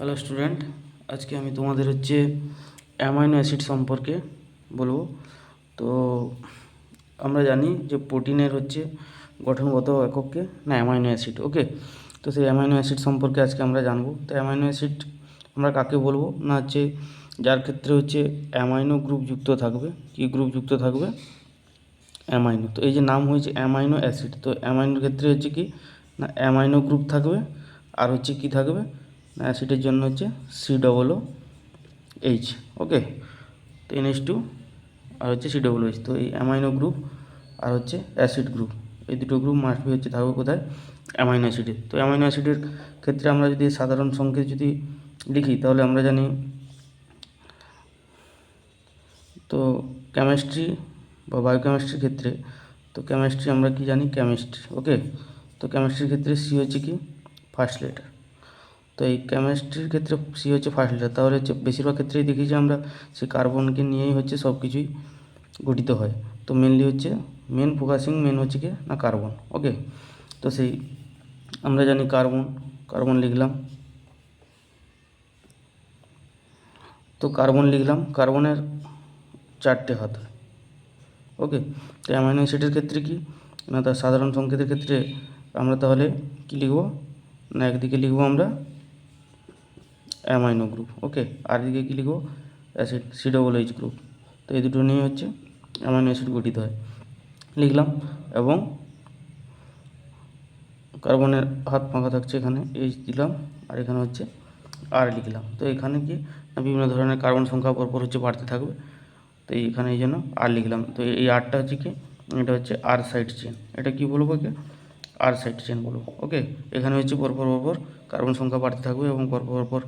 Hello student আজকে আমি তোমাদের হচ্ছে অ্যামাইনো অ্যাসিড সম্পর্কে বলব। তো আমরা জানি যে প্রোটিনের হচ্ছে গঠনগত এককে না অ্যামাইনো অ্যাসিড ওকে তো সেই অ্যামাইনো অ্যাসিড সম্পর্কে আজকে আমরা জানব। তো অ্যামাইনো অ্যাসিড আমরা কাকে বলব? না হচ্ছে যার ক্ষেত্রে হচ্ছে অ্যামাইনো গ্রুপ যুক্ত থাকবে। কী গ্রুপ যুক্ত থাকবে? অ্যামাইনো তো এই যে নাম হয়েছে অ্যামাইনো অ্যাসিড তো অ্যামাইনোর ক্ষেত্রে হচ্ছে কি? না অ্যামাইনো গ্রুপ থাকবে। আর হচ্ছে কি থাকবে? অ্যাসিডের জন্য হচ্ছে সি ডবল এইচ ওকে তো এনএইচ টু আর হচ্ছে সি ডবল এইচ তো এই অ্যামাইনো গ্রুপ আর হচ্ছে অ্যাসিড গ্রুপ এই দুটো গ্রুপ মাস্ট হচ্ছে থাকবে কোথায়? অ্যামাইনো অ্যাসিডে তো অ্যামাইনো অ্যাসিডের ক্ষেত্রে আমরা যদি সাধারণ সংকেত যদি লিখি, তাহলে আমরা জানি তো কেমিস্ট্রি বা বায়োকেমিস্ট্রির ক্ষেত্রে, তো কেমিস্ট্রি আমরা কি জানি? কেমিস্ট্রি ওকে তো কেমিস্ট্রির ক্ষেত্রে সি হচ্ছে কি? ফার্স্ট লেটার তো এই কেমিস্ট্রির ক্ষেত্রে সি হচ্ছে ফার্স্ট লেটার তাহলে হচ্ছে বেশিরভাগ ক্ষেত্রেই দেখি যে আমরা সেই কার্বনকে নিয়েই হচ্ছে সব কিছুই গঠিত হয় তো মেনলি হচ্ছে মেন ফোকাসিং মেন হচ্ছে কি না কার্বন ওকে তো সেই আমরা জানি কার্বন কার্বন লিখলাম তো কার্বন লিখলাম কার্বনের চারটে হাত ওকে তো অ্যামাইনো অ্যাসিডের ক্ষেত্রে কি না তার সাধারণ সংকেতের ক্ষেত্রে আমরা তাহলে কি লিখব না একদিকে লিখব আমরা অ্যামাইনো গ্রুপ ওকে আর এদিকে কী লিখব? Acid C double H group তো এই দুটো নিয়ে হচ্ছে অ্যামাইনো অ্যাসিড গঠিত হয়। লিখলাম এবং কার্বনের হাত ফাঁকা থাকছে এখানে এইচ দিলাম, আর এখানে হচ্ছে আর লিখলাম। তো এখানে কি? বিভিন্ন ধরনের কার্বন সংখ্যা পরপর হচ্ছে বাড়তে থাকবে। তো এইখানে এই জন্য আর লিখলাম। তো এই আরটা হচ্ছে কি? এটা হচ্ছে আর সাইড চেন এটা কি বলব কি আর সাইড চেন বলব ওকে এখানে হচ্ছে পরপর পরপর কার্বন সংখ্যা বাড়তে থাকবে এবং পরপর পরপর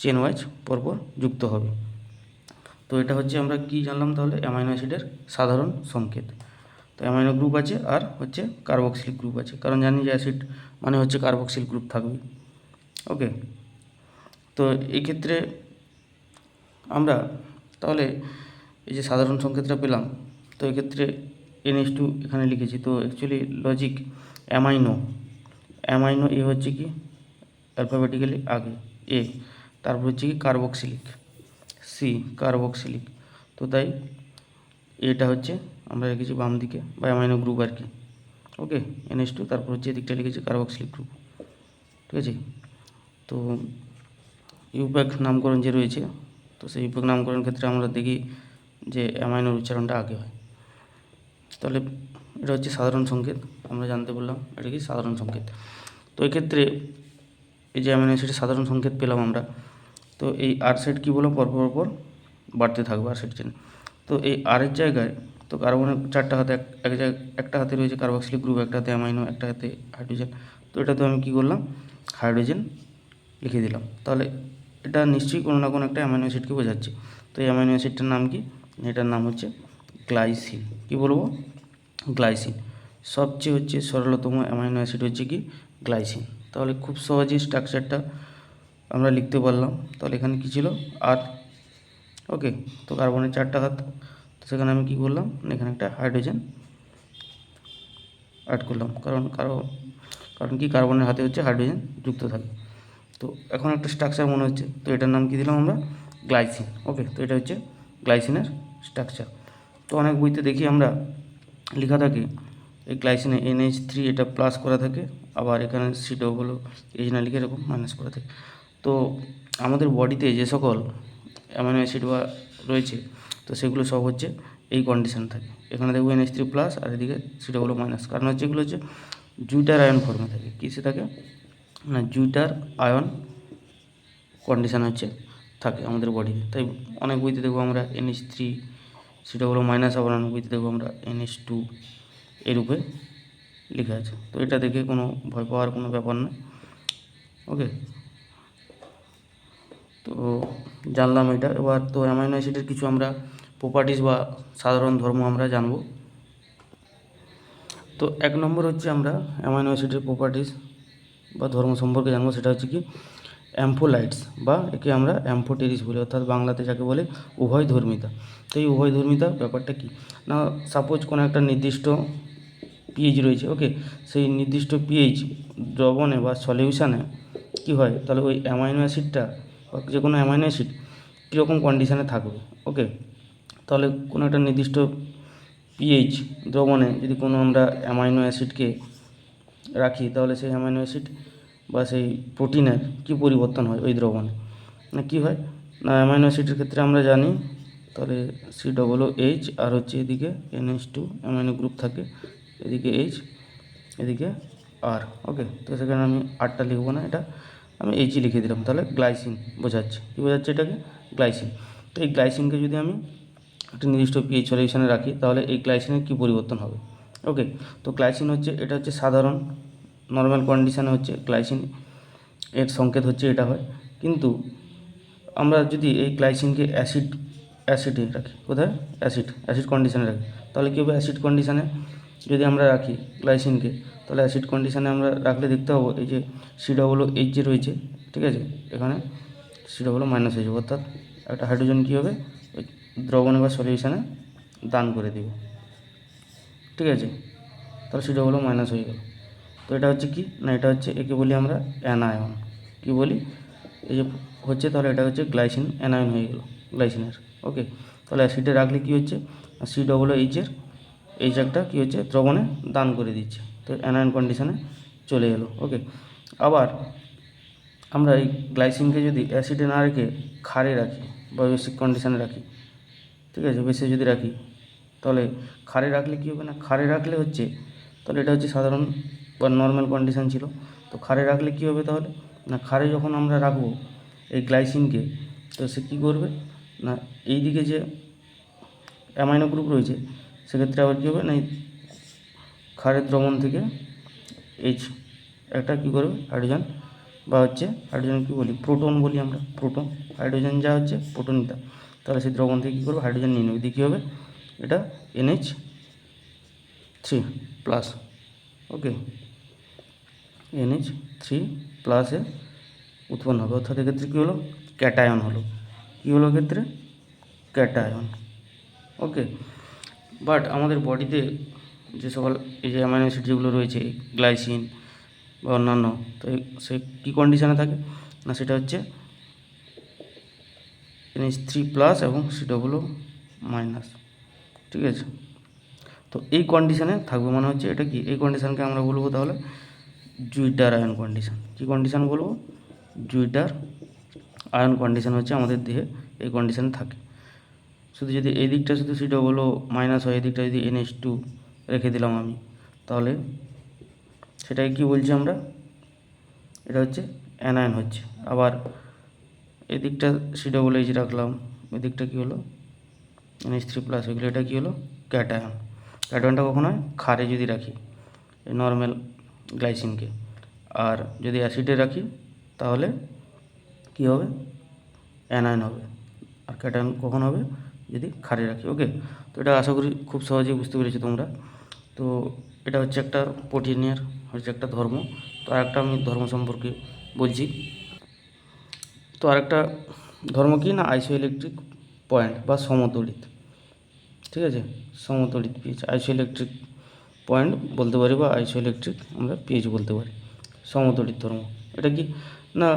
চেন ওয়াইজ পরপর যুক্ত হবে। তো এটা হচ্ছে আমরা কি জানলাম তাহলে? অ্যামাইনো অ্যাসিডের সাধারণ সংকেত। তো অ্যামাইনো গ্রুপ আছে আর হচ্ছে কার্বক্সিলিক গ্রুপ আছে। কারণ জানি যে অ্যাসিড মানে হচ্ছে কার্বক্সিল গ্রুপ থাকবে। ওকে তো এই ক্ষেত্রে আমরা তাহলে এই যে সাধারণ সংকেতটা পেলাম, তো এক্ষেত্রে এনএস টু এখানে লিখেছি। তো অ্যাকচুয়ালি লজিক অ্যামাইনো অ্যামাইনো এ হচ্ছে কি? অ্যালফাবেটিক্যালি আগে এ তারপর হচ্ছে কি কার্বক্সিলিক সি কার্বক্সিলিক তো তাই এটা হচ্ছে আমরা রেখেছি বাম দিকে বা অ্যামাইনো গ্রুপ আর কি। ওকে এনএস টু তারপর হচ্ছে এদিকটা লিখেছি কার্বক্সিলিক গ্রুপ ঠিক আছে? তো ইউপ্যাক নামকরণ যে রয়েছে, তো সেই ইউপ্যাক নামকরণ ক্ষেত্রে আমরা দেখি যে অ্যামাইনোর উচ্চারণটা আগে হয়। তাহলে এটা হচ্ছে সাধারণ সংকেত, আমরা জানতে বললাম এটা কি সাধারণ সংকেত। তো এক্ষেত্রে এই যে অ্যামাইনো অ্যাসিডের সাধারণ সংকেত পেলাম আমরা তো এই আর সেট কী বললাম? পরপর পর বাড়তে থাকবে আর সেট চেন তো এই আরের জায়গায় তো কার্বনের চারটা হাতে এক এক জায়গায় একটা হাতে রয়েছে কার্বক্সিলিক গ্রুপ একটা হাতে অ্যামাইনো একটা হাতে হাইড্রোজেন তো এটা তো আমি কী করলাম? হাইড্রোজেন লিখে দিলাম। তাহলে এটা নিশ্চয়ই কোনো না কোনো একটা অ্যামাইনো অ্যাসিডকে বোঝাচ্ছে। তো এই অ্যামাইনো অ্যাসিডটার নাম কি? এটার নাম হচ্ছে গ্লাইসিন কি বলব? গ্লাইসিন সবচেয়ে হচ্ছে সরলতম অ্যামাইনো অ্যাসিড হচ্ছে কি? গ্লাইসিন তাহলে খুব সহজেই স্ট্রাকচারটা আমরা লিখতে পারলাম। তাহলে এখানে কী ছিল? আর ওকে তো কার্বনের চারটা হাত। তো সেখানে আমি কী করলাম? এখানে একটা হাইড্রোজেন অ্যাড করলাম। কারণ কারও, কারণ কি? কার্বনের হাতে হচ্ছে হাইড্রোজেন যুক্ত থাকে। তো এখন একটা স্ট্রাকচার মনে হচ্ছে। তো এটার নাম কি দিলাম আমরা? গ্লাইসিন ওকে তো এটা হচ্ছে গ্লাইসিনের স্ট্রাকচার তো অনেক বইতে দেখি আমরা লেখা থাকে, এই গ্লাইসিনে এনএইচ থ্রি এটা প্লাস করা থাকে, আবার এখানে সি ডবল এইচ না লিখে এরকম মাইনাস করা থাকে। তো আমাদের বডিতে যে সকল অ্যামাইনো অ্যাসিড বা রয়েছে, তো সেগুলো সব হচ্ছে এই কন্ডিশন থাকে। এখানে দেখব এনএইচ থ্রি প্লাস আর এদিকে সেটা ডবল মাইনাস কারণ হচ্ছে এগুলো হচ্ছে জুইটার আয়ন ফর্মে থাকে। কিসে থাকে? না, জুইটার আয়ন কন্ডিশন হচ্ছে থাকে আমাদের বডিতে তাই অনেক বইতে দেখব আমরা এনএইচ থ্রি সেটা হলো মাইনাস আবার অনেক বইতে দেখব আমরা এনএইচ টু এরূপে রূপে লেখা আছে। তো এটা দেখে কোনো ভয় পাওয়ার কোনো ব্যাপার না। ওকে তো জানলাম এটা। এবার তো অ্যামাইনো অ্যাসিডের কিছু আমরা প্রপার্টিস বা সাধারণ ধর্ম আমরা জানব। তো এক নম্বর হচ্ছে আমরা অ্যামাইনো অ্যাসিডের প্রপার্টিস বা ধর্ম সম্পর্কে জানব, সেটা হচ্ছে কি অ্যাম্ফোলাইটস বা একে আমরা অ্যাম্ফোটেরিস বলি, অর্থাৎ বাংলাতে যাকে বলে উভয় ধর্মিতা তো এই উভয় ধর্মিতা ব্যাপারটা কি? না সাপোজ কোনো একটা নির্দিষ্ট পিএইচ রয়েছে ওকে সেই নির্দিষ্ট পিএইচ দ্রবণে বা সলিউশানে কী হয়? তাহলে ওই অ্যামাইনো অ্যাসিডটা যে কোনো অ্যামাইনো অ্যাসিড কীরকম কন্ডিশানে থাকবে ওকে তাহলে কোনো একটা নির্দিষ্ট পিএইচ দ্রবণে যদি কোনো আমরা অ্যামাইনো অ্যাসিডকে রাখি, তাহলে সেই অ্যামাইনো অ্যাসিড বা সেই প্রোটিনের কী পরিবর্তন হয় ওই দ্রবণে? না কী হয়? না অ্যামাইনো অ্যাসিডের ক্ষেত্রে আমরা জানি, তাহলে সি ডবল এইচ আর হচ্ছে এদিকে এনএইচ টু অ্যামাইনো গ্রুপ থাকে, এদিকে এইচ এদিকে আর ওকে তো সেখানে আমি আরটা লিখব না এটা। আমি এইচই লিখে দিলাম, তাহলে গ্লাইসিন বোঝাচ্ছে। কী বোঝাচ্ছে এটাকে? গ্লাইসিন তো এই গ্লাইসিনকে যদি আমি একটা নির্দিষ্ট পিএইচ সলিউশনে রাখি, তাহলে এই গ্লাইসিনের কী পরিবর্তন হবে? ওকে তো গ্লাইসিন হচ্ছে, এটা হচ্ছে সাধারণ নর্মাল কন্ডিশানে হচ্ছে গ্লাইসিন এর সংকেত হচ্ছে এটা হয়। কিন্তু আমরা যদি এই গ্লাইসিনকে অ্যাসিড অ্যাসিডে রাখি, কোথায়? অ্যাসিড অ্যাসিড কন্ডিশানে রাখি। তাহলে কী হবে? অ্যাসিড কন্ডিশানে যদি আমরা রাখি গ্লাইসিনকে তাহলে অ্যাসিড কন্ডিশানে আমরা রাখলে দেখতে পাবো, এই যে সি ডবল এইচ যে রয়েছে, ঠিক আছে? এখানে সি ডবল মাইনাস হয়ে যাবে অর্থাৎ একটা হাইড্রোজেন কী হবে? ওই দ্রবণে বা সলিউশানে দান করে দেবে। ঠিক আছে? তাহলে সি ডবল মাইনাস হয়ে গেল। তো এটা হচ্ছে কি? না, এটা হচ্ছে একে বলি আমরা অ্যানায়ন কি বলি? এই যে হচ্ছে, তাহলে এটা হচ্ছে গ্লাইসিন অ্যানায়ন হয়ে গেল গ্লাইসিনের ওকে তাহলে অ্যাসিডে রাখলে কী হচ্ছে? সি ডবল এইচের এইচ একটা কী হচ্ছে? দ্রবণে দান করে দিচ্ছে। তো অ্যানায়ন কন্ডিশনে চলে এলো ওকে আবার আমরা এই গ্লাইসিনকে যদি অ্যাসিডে না রেখে ক্ষারে রাখি বা বেসিক কন্ডিশনে রাখি, ঠিক আছে? বেশি যদি রাখি, তাহলে ক্ষারে রাখলে কী হবে না? ক্ষারে রাখলে হচ্ছে, তাহলে এটা হচ্ছে সাধারণ বা নর্মাল কন্ডিশন ছিল। তো ক্ষারে রাখলে কী হবে তাহলে? না, ক্ষারে যখন আমরা রাখব এই গ্লাইসিনকে তো সে কী করবে? না এই দিকে যে অ্যামাইনো গ্রুপ রয়েছে, সেক্ষেত্রে আবার কী হবে? না ক্ষারের দ্রবণ থেকে এইচ একটা কী করবে? হাইড্রোজেন বা হচ্ছে হাইড্রোজেন কী বলি? প্রোটন বলি আমরা প্রোটন হাইড্রোজেন যা হচ্ছে প্রোটনটা তাহলে সেই দ্রবণ থেকে কী করবে? হাইড্রোজেন নিয়ে নেবে। কী হবে? এটা NH three plus okay NH three প্লাসে উৎপন্ন হবে। অর্থাৎ এক্ষেত্রে কী হলো? ক্যাটায়ন হলো। কী হলো ক্ষেত্রে? ক্যাটায়ন ওকে বাট আমাদের বডিতে যে সকল এই যে অ্যামাইনো অ্যাসিড যেগুলো রয়েছে গ্লাইসিন বা অন্যান্য, তো সে কী কন্ডিশানে থাকে? না, সেটা হচ্ছে এনএইচ থ্রি প্লাস এবং সি ডবল মাইনাস ঠিক আছে? তো এই কন্ডিশানে থাকবে মানে হচ্ছে এটা কি? এই কন্ডিশানকে আমরা বলব তাহলে জুইটার আয়ন কন্ডিশন কী কন্ডিশান বলব? জুইটার আয়ন কন্ডিশান হচ্ছে আমাদের দেহে এই কন্ডিশানে থাকে। শুধু যদি এই দিকটা শুধু সি ডবল মাইনাস হয়, এই দিকটা যদি এনএইচ টু রেখে দিলাম আমি। তাহলে সেটাকে কী বলছি আমরা? এটা হচ্ছে অ্যানায়ন হচ্ছে। আবার এদিকটা সি ডবল এইচ রাখলাম। এদিকটা কী হলো? এনএইচ থ্রি প্লাস এগুলো, এটা কী হলো? ক্যাটায়ন ক্যাটায়নটা কখন হয়? ক্ষারে যদি রাখি নর্মাল গ্লাইসিনকে আর যদি অ্যাসিডে রাখি, তাহলে কী হবে? অ্যানায়ন হবে। আর ক্যাটায়ন কখন হবে? যদি ক্ষারে রাখি। ওকে তো এটা আশা করি খুব সহজেই বুঝতে পেরেছ তোমরা। তো এটা হচ্ছে একটা প্রোটিনের হচ্ছে একটা ধর্ম। তো আর একটা আমি ধর্ম সম্পর্কে বলছি। তো আরেকটা ধর্ম কি না? আইসো ইলেকট্রিক পয়েন্ট বা সমতলিত। ঠিক আছে? সমতলিত পিএইচ আইসো ইলেকট্রিক পয়েন্ট বলতে পারি বা আইসো ইলেকট্রিক আমরা পিএইচ বলতে পারি। সমতলিত ধর্ম। এটা কি? না,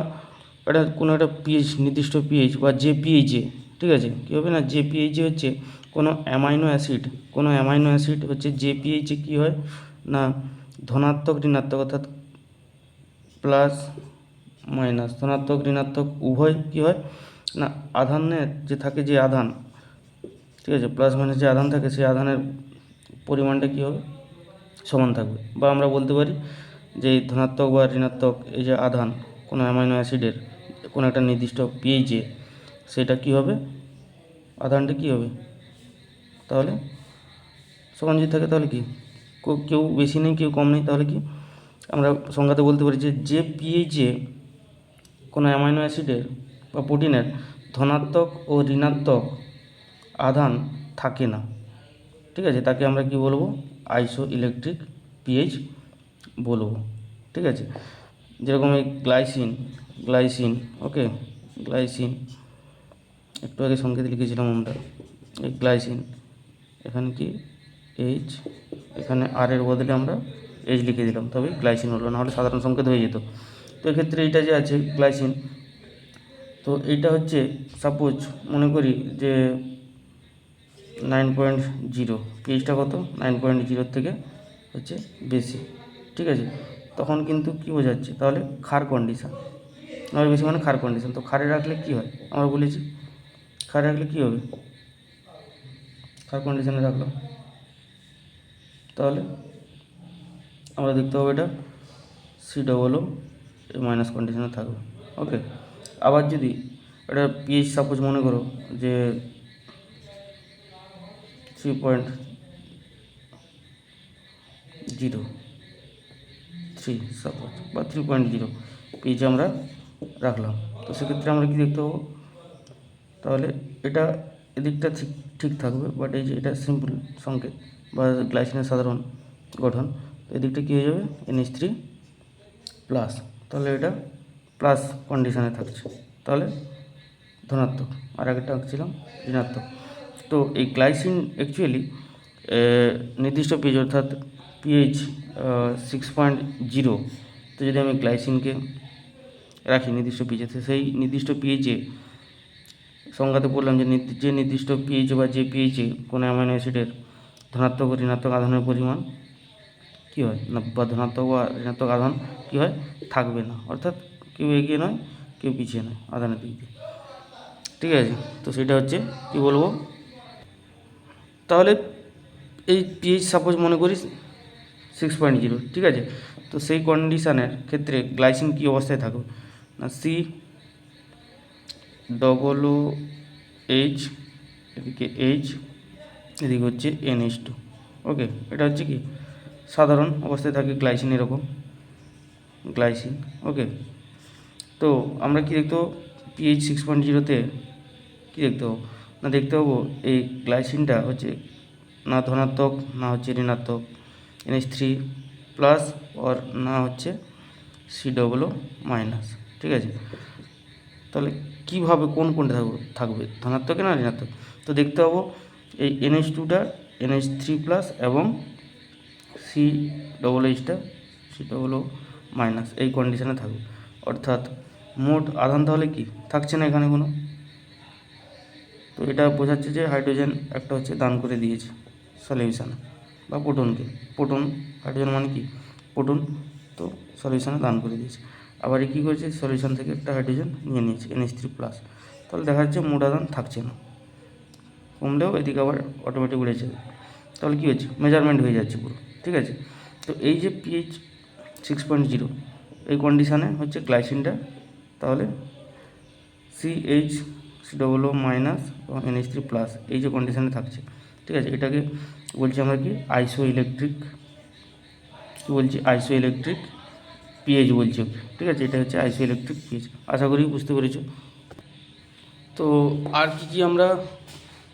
এটা কোনো একটা পিএইচ নির্দিষ্ট পিএইচ বা যে পিএইচে ঠিক আছে? কী হবে না? যে পিএইচে হচ্ছে কোনো অ্যামাইনো অ্যাসিড কোনো অ্যামাইনো অ্যাসিড হচ্ছে জেপিএইচে কী হয়? না, ধনাত্মক ঋণাত্মক অর্থাৎ প্লাস মাইনাস ধনাত্মক ঋণাত্মক উভয় কী হয়? না আধানের যে থাকে যে আধান, ঠিক আছে? প্লাস মাইনাস যে আধান থাকে সেই আধানের পরিমাণটা কী হবে? সমান থাকবে। বা আমরা বলতে পারি যে ধনাত্মক বা ঋণাত্মক এই যে আধান কোনো অ্যামাইনো অ্যাসিডের কোনো একটা নির্দিষ্ট পিএইচে সেটা কী হবে? আধানটা কী হবে? তাহলে সমান যদি থাকে তাহলে কি? কেউ- বেশি নেই, কেউ কম নেই, তাহলে কি? আমরা সংজ্ঞাতে বলতে পারি যে যে পিএইচে কোনো অ্যামাইনো অ্যাসিডের বা প্রোটিনের ধনাত্মক ও ঋণাত্মক আধান থাকে না। ঠিক আছে? তাকে আমরা কি বলব? আইসো ইলেকট্রিক পিএইচ বলব। ঠিক আছে? যেরকম এই গ্লাইসিন গ্লাইসিন ওকে গ্লাইসিন একটু আগে সংকেত লিখেছিলাম আমরা, এই গ্লাইসিন এখানে কি এইচ এখানে আর এর বদলে আমরা এইচ লিখে দিলাম তবে গ্লাইসিন হলো, নাহলে সাধারণ সংকেত হয়ে যেত। তো এক্ষেত্রে এইটা যে আছে গ্লাইসিন তো এইটা হচ্ছে সাপোজ মনে করি যে নাইন পয়েন্ট জিরো পিএইচটা কত? নাইন পয়েন্ট জিরোর থেকে হচ্ছে বেশি, ঠিক আছে? তখন কিন্তু কী বোঝাচ্ছে? তাহলে খার কন্ডিশান নয় বেশি মানে খার কন্ডিশন তো খারে রাখলে কী হয়? আমরা বলেছি ক্ষারে রাখলে কী হবে? ক্ষার কন্ডিশনে রাখলাম। তাহলে আমরা দেখতে পাবো এটা সি ডবলও মাইনাস কন্ডিশনে থাকবে। ওকে আবার যদি এটা পিএইচ সাপোজ মনে করো যে three point zero three suppose বা থ্রি পয়েন্ট জিরো পিএইচ আমরা রাখলাম। তো সেক্ষেত্রে আমরা কী দেখতে পাবো? তাহলে এটা এদিকটা ঠিক ঠিক থাকবে বাট এই যে এটা সিম্পল সংকেত বা গ্লাইসিনের সাধারণ গঠন এদিকটা কী হয়ে যাবে? এনএইচ থ্রি প্লাস তাহলে এটা প্লাস কন্ডিশনে থাকছে। তাহলে ধনাত্মক, আর আগেরটা আঁকছিলাম ঋণাত্মক। তো এই গ্লাইসিন অ্যাকচুয়ালি নির্দিষ্ট পিএইচ অর্থাৎ পিএইচ সিক্স পয়েন্ট জিরো তো যদি আমি গ্লাইসিনকে রাখি, নির্দিষ্ট পিএইচে সেই নির্দিষ্ট পিএইচে সংজ্ঞাতে বললাম যে যে নির্দিষ্ট পিএইচ বা যে পিএইচে কোনো অ্যামাইনো অ্যাসিডের ধনাত্মক ও ঋণাত্মক আধানের পরিমাণ কী হয়? না, বা ধনাত্মক বা ঋণাত্মক আধান কী হয়? থাকবে না। অর্থাৎ কেউ এগিয়ে নয়, কেউ পিছিয়ে নয় আধানের দিক দিয়ে। ঠিক আছে? তো সেটা হচ্ছে, কি বলব? তাহলে এই পিএইচ সাপোজ মনে করি সিক্স পয়েন্ট জিরো ঠিক আছে? তো সেই কন্ডিশানের ক্ষেত্রে গ্লাইসিন কী অবস্থায় থাকবে? না সি ডবল এইচ এদিকে এইচ এদিকে হচ্ছে এনএইচ টু ওকে এটা হচ্ছে কি? সাধারণ অবস্থায় থাকে গ্লাইসিন এরকম। গ্লাইসিন ওকে তো আমরা কি দেখতে পিএইচ সিক্স পয়েন্ট জিরোতে কী দেখতে পাবো? না দেখতে পাবো এই গ্লাইসিনটা হচ্ছে না ধনাত্মক, না হচ্ছে ঋণাত্মক। এনএইচ থ্রি প্লাস ওর না হচ্ছে সি ডবলও মাইনাস ঠিক আছে? তাহলে কীভাবে কোন কোনটা থাকবে থাকবে? ধনাত্মকে না ঋণাত্মক? তো দেখতে পাবো, এই এনএইচ টুটা এনএইচ থ্রি প্লাস এবং সি ডবল এইচটা সি ডবল ও মাইনাস এই কন্ডিশানে থাকবে। অর্থাৎ মোট আধান তাহলে কি? থাকছে না এখানে কোনো। তো এটা বোঝাচ্ছে যে হাইড্রোজেন একটা হচ্ছে দান করে দিয়েছে সলিউশানে বা প্রোটনকে প্রোটন হাইড্রোজেন মানে কি? প্রোটন তো সলিউশানে দান করে দিয়েছে। আবার কী করেছে? সলিউশন থেকে একটা হাইড্রোজেন নিয়ে নিয়েছে এনএইচ থ্রি প্লাস তাহলে দেখা যাচ্ছে মোট আধান থাকছে না। কমলেও এদিকে আবার অটোমেটিক উড়েছে তাহলে কী হচ্ছে? মেজারমেন্ট হয়ে যাচ্ছে পুরো, ঠিক আছে? তো এই যে পিএইচ সিক্স পয়েন্ট জিরো এই কন্ডিশানে হচ্ছে গ্লাইসিনটা তাহলে CH C double O minus এবং এনএইচ থ্রি প্লাস এই যে কন্ডিশানে থাকছে, ঠিক আছে? এটাকে বলছি আমরা কি? আইসো ইলেকট্রিক কী বলছি? আইসো ইলেকট্রিক পিএইচ বলছে। ঠিক আছে, এটা হচ্ছে আইসো ইলেকট্রিক পিএইচ। আশা করি বুঝতে পেরেছ। তো আর কি কি আমরা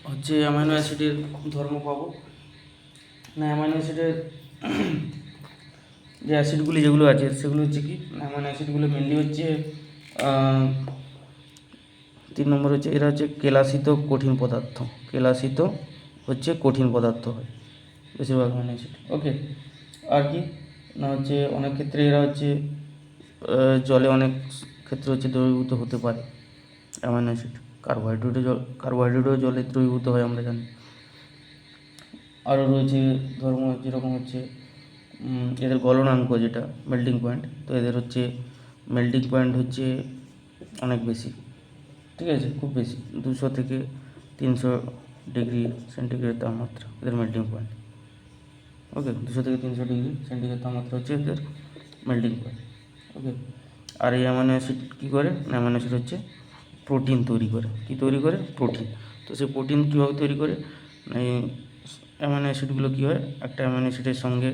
হচ্ছে অ্যামাইনো অ্যাসিডের ধর্ম পাবো? না অ্যামাইনো অ্যাসিডের যে অ্যাসিডগুলি যেগুলো আছে, সেগুলো হচ্ছে কি? অ্যামাইনো অ্যাসিডগুলো মেনলি হচ্ছে তিন নম্বর হচ্ছে এরা হচ্ছে কেলাসিত কঠিন পদার্থ। কেলাসিত হচ্ছে কঠিন পদার্থ হয়। বেশিরভাগ অ্যামাইনো অ্যাসিড ওকে আর কি? না হচ্ছে অনেক ক্ষেত্রে এরা হচ্ছে জলে অনেক ক্ষেত্রে হচ্ছে দ্রবীভূত হতে পারে। অ্যামাইনো অ্যাসিড কার্বোহাইড্রেটও জল কার্বোহাইড্রেটও জলে দ্রবীভূত হয় আমরা জানি। আরও রয়েছে ধর্ম যেরকম হচ্ছে এদের গলনাঙ্ক যেটা মেল্টিং পয়েন্ট তো এদের হচ্ছে মেল্টিং পয়েন্ট হচ্ছে অনেক বেশি। ঠিক আছে? খুব বেশি, দুশো থেকে তিনশো ডিগ্রি সেন্টিগ্রেড তাপমাত্রা এদের মেল্টিং পয়েন্ট ওকে দুশো থেকে তিনশো ডিগ্রি সেন্টিগ্রেড তাপমাত্রা হচ্ছে এদের মেল্টিং পয়েন্ট ওকে আর এই অ্যামাইনো অ্যাসিড কী করে? অ্যামাইনো অ্যাসিড হচ্ছে প্রোটিন তৈরি করে। কী তৈরি করে? প্রোটিন তো সেই প্রোটিন কীভাবে তৈরি করে? এই অ্যামাইনো অ্যাসিডগুলো কী হয়? একটা অ্যামাইনো অ্যাসিডের সঙ্গে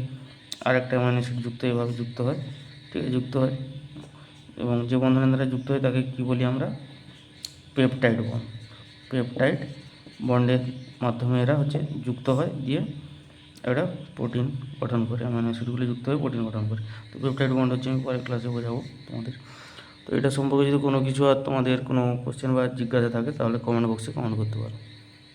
আর একটা অ্যামাইনো অ্যাসিড যুক্ত, এভাবে যুক্ত হয়, ঠিক আছে? যুক্ত হয়। এবং যে বন্ধনের দ্বারা যুক্ত হয়, তাকে কী বলি আমরা? পেপটাইড বন্ড পেপটাইড বন্ডের মাধ্যমে এরা হচ্ছে যুক্ত হয়, দিয়ে একটা প্রোটিন গঠন করে মানে অ্যাসিডগুলি যুক্ত হয়ে প্রোটিন গঠন করে। তো পেপটাইড বন্ড হচ্ছে, আমি পরের ক্লাসে বোঝাবো তোমাদের। তো এটা সম্পর্কে যদি কোনো কিছু আর তোমাদের কোনো কোশ্চেন বা জিজ্ঞাসা থাকে, তাহলে কমেন্ট বক্সে কমেন্ট করতে পারো।